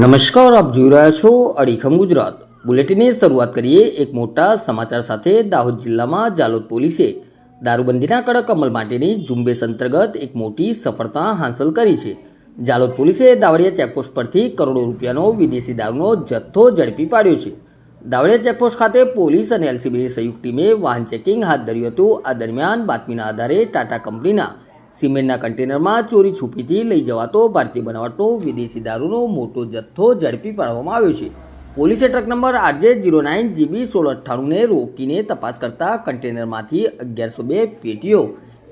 નમસ્કાર, આપ જોઈ રહ્યા છો અડીખમ ગુજરાત. બુલેટિનની શરૂઆત કરીએ એક મોટા સમાચાર સાથે દાહોદ જિલ્લામાં જાલોદ પોલીસે. દારૂબંધીના કડક અમલ માટેની ઝુંબેશ અંતર્ગત એક મોટી સફળતા હાંસલ કરી છે. જાલોદ પોલીસે દાવડિયા ચેકપોસ્ટ પરથી કરોડો રૂપિયાનો વિદેશી દારૂનો જથ્થો ઝડપી પાડ્યો છે. દાવડિયા ચેકપોસ્ટ ખાતે પોલીસ અને એલસીબીની સંયુક્ત ટીમે વાહન ચેકિંગ હાથ ધર્યું હતું. આ દરમિયાન બાતમીના આધારે ટાટા કંપનીના સિમેન્ટના કન્ટેનરમાં ચોરી છુપીથી લઈ જવાતો ભારતીય બનાવટનો વિદેશી દારૂનો મોટો જથ્થો ઝડપી પાડવામાં આવ્યો છે. પોલીસે truck number RJ zero nine GB સોળ અઠ્ઠાણુંને રોકીને તપાસ કરતા કન્ટેનરમાંથી અગિયારસો બે પેટીઓ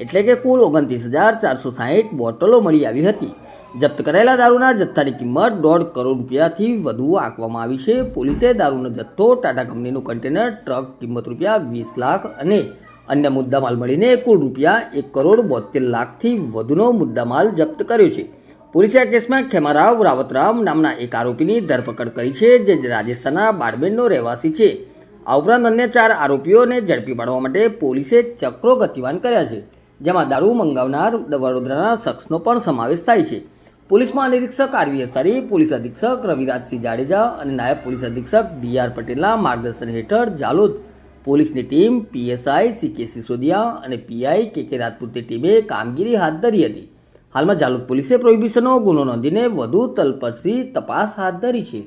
એટલે કે કુલ ઓગણત્રીસ હજાર ચારસો સાહીઠ બોટલો મળી આવી હતી. જપ્ત કરાયેલા દારૂના જથ્થાની કિંમત દોઢ કરોડ રૂપિયાથી વધુ આંકવામાં આવી છે. પોલીસે દારૂનો જથ્થો ટાટા કંપનીનું કન્ટેનર ટ્રક કિંમત રૂપિયા વીસ લાખ અને અન્ય મુદ્દામાલ મળીને કુલ રૂપિયા એક કરોડ બોતેર લાખથી વધુનો મુદ્દામાલ જપ્ત કર્યો છે. પોલીસે આ કેસમાં ખેમારાવ રાવતરામ નામના એક આરોપીની ધરપકડ કરી છે, જે રાજસ્થાનના બાડમેરનો રહેવાસી છે. આ ઉપરાંત અન્ય ચાર આરોપીઓને ઝડપી પાડવા માટે પોલીસે ચક્રો ગતિવાન કર્યા છે, જેમાં દારૂ મંગાવનાર વડોદરાના શખ્સનો પણ સમાવેશ થાય છે. પોલીસ મહાનિરીક્ષક આરવી અસારી, પોલીસ અધિક્ષક રવિરાજસિંહ જાડેજા અને નાયબ પોલીસ અધિક્ષક ડી આર પટેલના માર્ગદર્શન હેઠળ જાલોદ પોલીસની ટીમ પીએસઆઈ સી કે સિસોદિયા અને પીઆઈ કે કે રાજપૂતની ટીમે કામગીરી હાથ ધરી હતી. હાલમાં જાલોદ પોલીસે પ્રોહિબિશનનો ગુનો નોંધીને વધુ તલપરસી તપાસ હાથ ધરી છે.